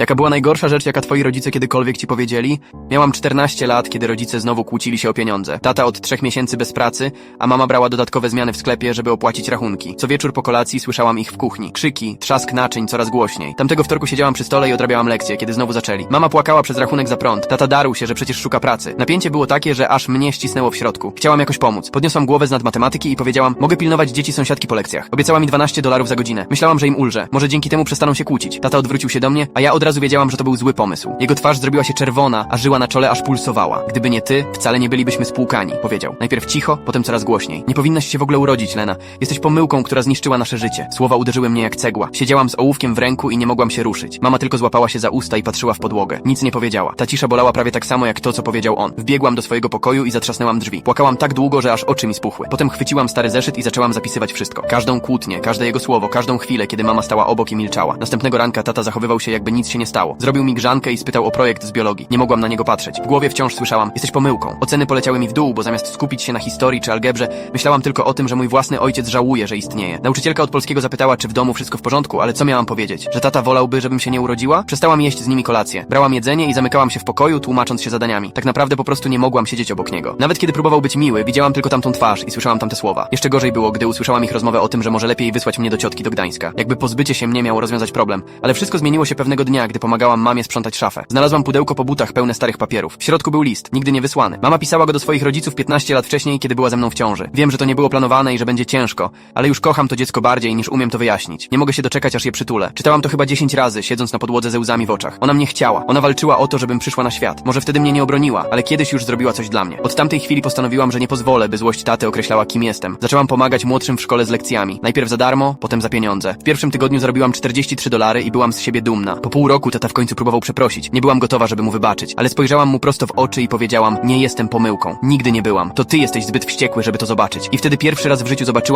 Jaka była najgorsza rzecz, jaka twoi rodzice kiedykolwiek ci powiedzieli? Miałam 14 lat, kiedy rodzice znowu kłócili się o pieniądze. Tata od trzech miesięcy bez pracy, a mama brała dodatkowe zmiany w sklepie, żeby opłacić rachunki. Co wieczór po kolacji słyszałam ich w kuchni. Krzyki, trzask naczyń coraz głośniej. Tamtego wtorku siedziałam przy stole i odrabiałam lekcje, kiedy znowu zaczęli. Mama płakała przez rachunek za prąd. Tata darł się, że przecież szuka pracy. Napięcie było takie, że aż mnie ścisnęło w środku. Chciałam jakoś pomóc. Podniosłam głowę z nad matematyki i powiedziałam, mogę pilnować dzieci sąsiadki po lekcjach. Obiecała mi 12 dolarów za godzinę. Myślałam, że im ulżę. Może dzięki temu przestaną się kłócić. Tata odwrócił się do mnie, a ja od razu wiedziałam, że to był zły pomysł. Jego twarz zrobiła się czerwona, a żyła na czole aż pulsowała. Gdyby nie ty, wcale nie bylibyśmy spłukani, powiedział. Najpierw cicho, potem coraz głośniej. Nie powinnaś się w ogóle urodzić, Lena. Jesteś pomyłką, która zniszczyła nasze życie. Słowa uderzyły mnie jak cegła. Siedziałam z ołówkiem w ręku i nie mogłam się ruszyć. Mama tylko złapała się za usta i patrzyła w podłogę. Nic nie powiedziała. Ta cisza bolała prawie tak samo jak to, co powiedział on. Wbiegłam do swojego pokoju i zatrzasnęłam drzwi. Płakałam tak długo, że aż oczy mi spuchły. Potem chwyciłam stary zeszyt i zaczęłam zapisywać wszystko. Każdą kłótnię, każde jego słowo, każdą chwilę, kiedy mama stała obok i milczała. Następnego ranka tata zachowywał się jakby nic się nie stało. Zrobił mi grzankę i spytał o projekt z biologii. Nie mogłam na niego patrzeć. W głowie wciąż słyszałam, jesteś pomyłką. Oceny poleciały mi w dół, bo zamiast skupić się na historii czy algebrze, myślałam tylko o tym, że mój własny ojciec żałuje, że istnieje. Nauczycielka od polskiego zapytała, czy w domu wszystko w porządku, ale co miałam powiedzieć? Że tata wolałby, żebym się nie urodziła? Przestałam jeść z nimi kolację. Brałam jedzenie i zamykałam się w pokoju, tłumacząc się zadaniami. Tak naprawdę po prostu nie mogłam siedzieć obok niego. Nawet kiedy próbował być miły, widziałam tylko tamtą twarz i słyszałam tamte słowa. Jeszcze gorzej było, gdy usłyszałam ich rozmowę o tym, że może lepiej wysłać mnie do ciotki do Gdańska. Jakby pozbycie się mnie miało rozwiązać problem. Ale wszystko zmieniło się pewnego dnia, gdy pomagałam mamie sprzątać szafę. Znalazłam pudełko po butach pełne starych papierów. W środku był list, nigdy nie wysłany. Mama pisała go do swoich rodziców 15 lat wcześniej, kiedy była ze mną w ciąży. Wiem, że to nie było planowane i że będzie ciężko, ale już kocham to dziecko bardziej niż umiem to wyjaśnić. Nie mogę się doczekać, aż je przytulę. Czytałam to chyba 10 razy, siedząc na podłodze ze łzami w oczach. Ona mnie chciała. Ona walczyła o to, żebym przyszła na świat. Może wtedy mnie nie obroniła, ale kiedyś już zrobiła coś dla mnie. Od tamtej chwili postanowiłam, że nie pozwolę, by złość taty określała, kim jestem. Zaczęłam pomagać młodszym w szkole z lekcjami. Najpierw za darmo, potem za pieniądze. W pierwszym tygodniu zarobiłam 43 dolary i byłam z siebie dumna. Po pół roku tata w końcu próbował przeprosić. Nie byłam gotowa, żeby mu wybaczyć, ale spojrzałam mu prosto w oczy i powiedziałam: Nie jestem pomyłką. Nigdy nie byłam. To ty jesteś zbyt wściekły, żeby to zobaczyć. I wtedy pierwszy raz w życiu zobaczyłam,